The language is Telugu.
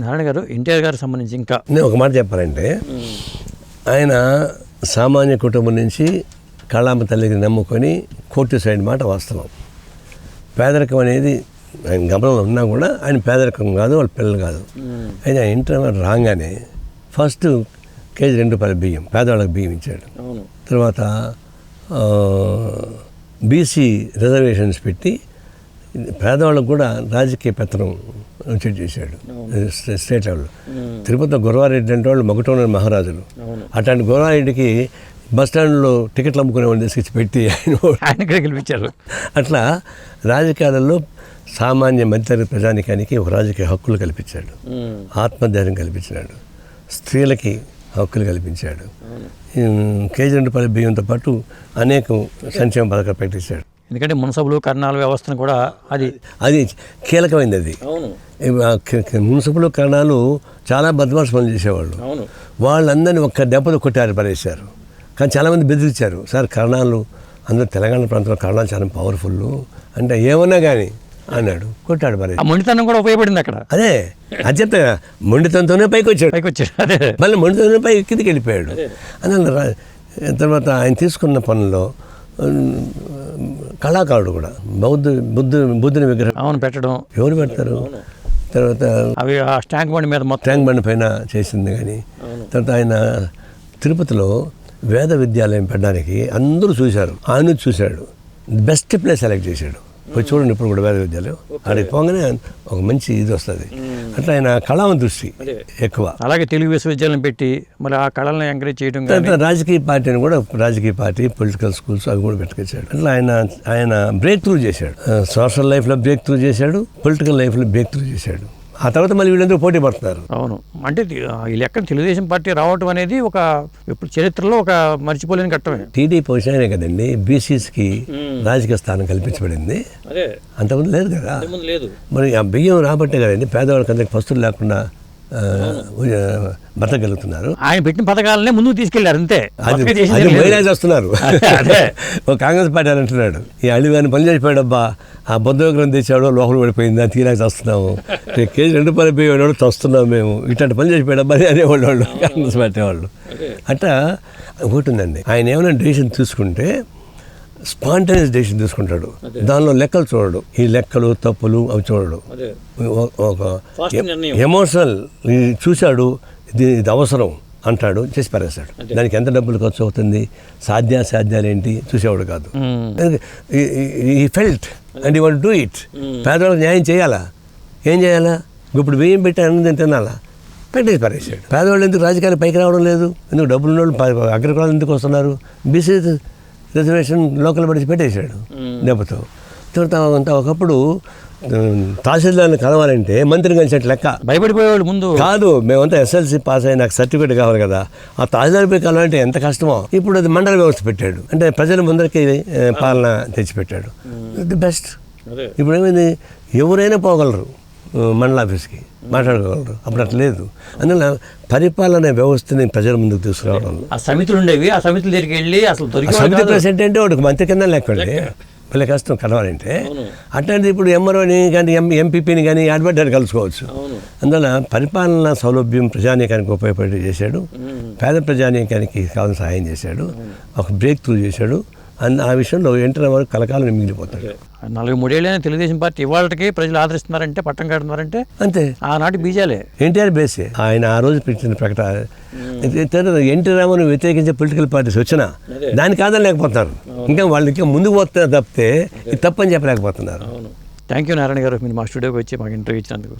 నారాయణ గారు ఎన్టీఆర్ గారికి సంబంధించి ఇంకా నేను ఒక మాట చెప్పాలంటే ఆయన సామాన్య కుటుంబం నుంచి కళామ తల్లికి నమ్ముకొని కోర్టు సైడ్ మాట వాస్తవం. పేదరికం అనేది ఆయన గమనంలో ఉన్నా కూడా ఆయన పేదరికం కాదు వాళ్ళ పిల్లలు కాదు. అయితే ఆయన ఇంటర్ రాగానే ఫస్ట్ కేజీ రెండు రూపాయల బియ్యం పేదవాళ్ళకి బియ్యం ఇచ్చాడు. అవును. తర్వాత బీసీ రిజర్వేషన్స్ పెట్టి పేదవాళ్ళకు కూడా రాజకీయ పెత్తనం వచ్చేది చేశాడు. స్టే- స్టేట్ లెవెల్లో. తిరుపతిలో గురవారెడ్డి అంటే వాళ్ళు మగటోని మహారాజులు. అట్లాంటి గురవారెడ్డికి బస్ స్టాండ్లో టికెట్లు అమ్ముకునే వాళ్ళు తీసుకొచ్చి పెట్టి ఆయన ఆయన గెలిపించారు. అట్లా రాజకీయాలలో సామాన్య మధ్యతరగతి ప్రజానికానికి ఒక రాజకీయ హక్కులు కల్పించాడు. ఆత్మధైర్యం కల్పించాడు స్త్రీలకి హక్కులు కల్పించాడు. కేజీ రెండు రూపాయల బియ్యంతో పాటు అనేక సంక్షేమ పథకాలు పెట్టించాడు ఎందుకంటే మున్సబులు కర్ణాల వ్యవస్థను కూడా అది అది కీలకమైనది అది. అవును. మున్సిపల్ కరణాలు చాలా బద్మాష్ పనులు చేసేవాళ్ళు. అవును. వాళ్ళందరినీ ఒక్క దెబ్బతో కొట్టారు పడేశారు. కానీ చాలామంది బెదిరించారు సార్ కరణాలు అందరూ తెలంగాణ ప్రాంతంలో కరణాలు చాలా పవర్ఫుల్ అంటే ఏమన్నా కానీ అన్నాడు. కొట్టాడు ఆ మొండితనం కూడా ఉపయోగపడింది అక్కడ. అదే. అది చెప్తా కదా, మొండితనంతోనే పైకి వచ్చాడు పైకి వచ్చాడు అదే. మళ్ళీ మొండితోనే పై కిందికి వెళ్ళిపోయాడు అని తర్వాత ఆయన తీసుకున్న పనుల్లో కళాకారుడు కూడా. బౌద్ధ బుద్ధ బుద్ధుని విగ్రహం. అవును పెట్టడం. ఎవరు పెడతారు? తర్వాత అవి ఆ స్టాంక్ బండి మీద మొత్తం ట్యాంక్ బండి పైన చేసింది కానీ తర్వాత ఆయన తిరుపతిలో వేద విద్యాలయం పెట్టడానికి అందరూ చూశారు. ఆయన చూశాడు. బెస్ట్ ప్లేస్ సెలెక్ట్ చేశాడు. పోయి చూడండి ఇప్పుడు కూడా వేద విద్యాలయం. అక్కడికి పోగానే ఒక మంచి ఇది వస్తుంది. అట్లా ఆయన కళామ దృష్టి ఎక్కువ. అలాగే తెలుగు విశ్వవిద్యాలయం పెట్టి మరి ఆ కళలను ఎంకరేజ్ చేయడం తర్వాత రాజకీయ పార్టీని కూడా రాజకీయ పార్టీ పొలిటికల్ స్కూల్స్ అవి కూడా పెట్టుకొచ్చాడు. అట్లా ఆయన ఆయన బ్రేక్ త్రూ చేశాడు. సోషల్ లైఫ్లో బ్రేక్ త్రూ చేశాడు పొలిటికల్ లైఫ్లో బ్రేక్ త్రూ చేశాడు. ఆ తర్వాత మళ్ళీ వీళ్ళందరూ పోటీ పడుతున్నారు. అవును. అంటే ఈ లెక్కన తెలుగుదేశం పార్టీ రావటం అనేది ఒక ఇప్పుడు చరిత్రలో ఒక మర్చిపోలేని ఘట్టమే. టీడీపీ వచ్చినానే కదండి బీసీస్కి రాజకీయ స్థానం కల్పించబడింది. అంతకుముందు లేదు కదా. మరి ఆ బియ్యం రాబట్టే కదండి పేదవాళ్ళకి అందరికి పస్తులు లేకుండా బతకగలుగుతున్నారు. ఆయన పెట్టిన పథకాలనే ముందుకు తీసుకెళ్ళారు అంతే. అది. మైలేజ్ వస్తున్నారు అదే. ఒక కాంగ్రెస్ పార్టీ అని అంటున్నాడు. ఈ అడిగాని పని చేసిపోయాడబ్బా ఆ బుద్ధ విగ్రహం తెచ్చాడు లోపల పడిపోయింది అది తీరాక వస్తున్నాము కేజీ రెండు రూపాయలు పోయేవాడు వస్తున్నాం మేము. ఇట్లాంటి పని చేసిపోయాడబ్బా అని అనేవాళ్ళు వాళ్ళు కాంగ్రెస్ పార్టీ వాళ్ళు. అట్లా ఒకటి ఉందండి. ఆయన ఏమైనా డెసిషన్ తీసుకుంటే స్పాంటేనియస్ డెసిషన్ తీసుకుంటాడు. దానిలో లెక్కలు చూడడు. ఈ లెక్కలు తప్పులు అవి చూడడు. ఒక-. ఎమోషనల్ చూశాడు ఇది ఇది అవసరం అంటాడు చేసి పారేస్తాడు. దానికి ఎంత డబ్బులు ఖర్చు అవుతుంది? సాధ్యాసాధ్యాలు ఏంటి చూసేవాడు కాదు. ఈ felt. And you want do it. పేదవాళ్ళకి న్యాయం చేయాలా? ఏం చేయాలా? ఇప్పుడు బియ్యం పెట్టి అన్నది తినాలా? పెట్టేసి పారేసాడు. పేదవాళ్ళు ఎందుకు రాజకీయాలు పైకి రావడం లేదు? ఎందుకు డబ్బులు ఉన్న వాళ్ళు అగ్రకులాలు ఎందుకు వస్తున్నారు? బీసీ రిజర్వేషన్ లోకల్ పడిచి పెట్టేశాడు దెబ్బతో తర్వాత అంతా ఒకప్పుడు తహసీల్దార్ని కలవాలంటే మంత్రిని కలిసినట్టు లెక్క. భయపడిపోయేవాళ్ళు ముందు. కాదు మేమంతా ఎస్ఎల్సి పాస్ అయ్యి నాకు సర్టిఫికేట్ కావాలి కదా. ఆ తహసీల్దార్ పోయి కలవాలంటే ఎంత కష్టమో. ఇప్పుడు అది మండల వ్యవస్థ పెట్టాడు. అంటే ప్రజల ముందరికి పాలన తెచ్చిపెట్టాడు. The best. ఇప్పుడు ఏమైంది? ఎవరైనా పోగలరు. మండల ఆఫీస్కి మాట్లాడుకోగలరు. అప్పుడు అట్లా లేదు. అందువల్ల పరిపాలన వ్యవస్థని ప్రజల ముందుకు తీసుకురావడంలో ఆ సమితులు ఉండేవి. ఆ సమితుల దగ్గరికి వెళ్ళి అసలు సమితి ప్రెసిడెంట్ అంటే వాడికి మంత్రి కింద లెక్కండి భలే కష్టం కలవాలంటే. అట్లాంటిది ఇప్పుడు ఎంఆర్ఓని కానీ ఎం ఎంపీపీని కానీ అడ్వర్టైజ్ కలుసుకోవచ్చు. అందువల్ల పరిపాలన సౌలభ్యం ప్రజానీకానికి ఉపయోగపడి చేశాడు. పేద ప్రజానీకానికి కావాల్సిన సహాయం చేశాడు. ఒక బ్రేక్ త్రూ చేశాడు. అండ్ ఆ విషయంలో ఎంటర్ వరకు కలకాలం మిగిలిపోతాడు. నలభై మూడేళ్ళైన తెలుగుదేశం పార్టీ ఇవాళకి ప్రజలు ఆదరిస్తున్నారంటే పట్టం కడుతున్నారంటే అంతే. ఆనాటి బీజాలే. ఎన్టీఆర్ బేసే. ఆయన ఆ రోజు పెట్టిన ప్రకటన. ఎన్టీ రామను వ్యతిరేకించే పొలిటికల్ పార్టీస్ వచ్చినా దాని కాదని లేకపోతున్నారు ఇంకా వాళ్ళు ఇంకా ముందుకు పోతున్నారు తప్పితే ఇది తప్పని చెప్పలేకపోతున్నారు. థ్యాంక్ యూ నారాయణ గారు. మీరు మా స్టూడియోకి వచ్చి మాకు ఇంటర్వ్యూ ఇచ్చినందుకు.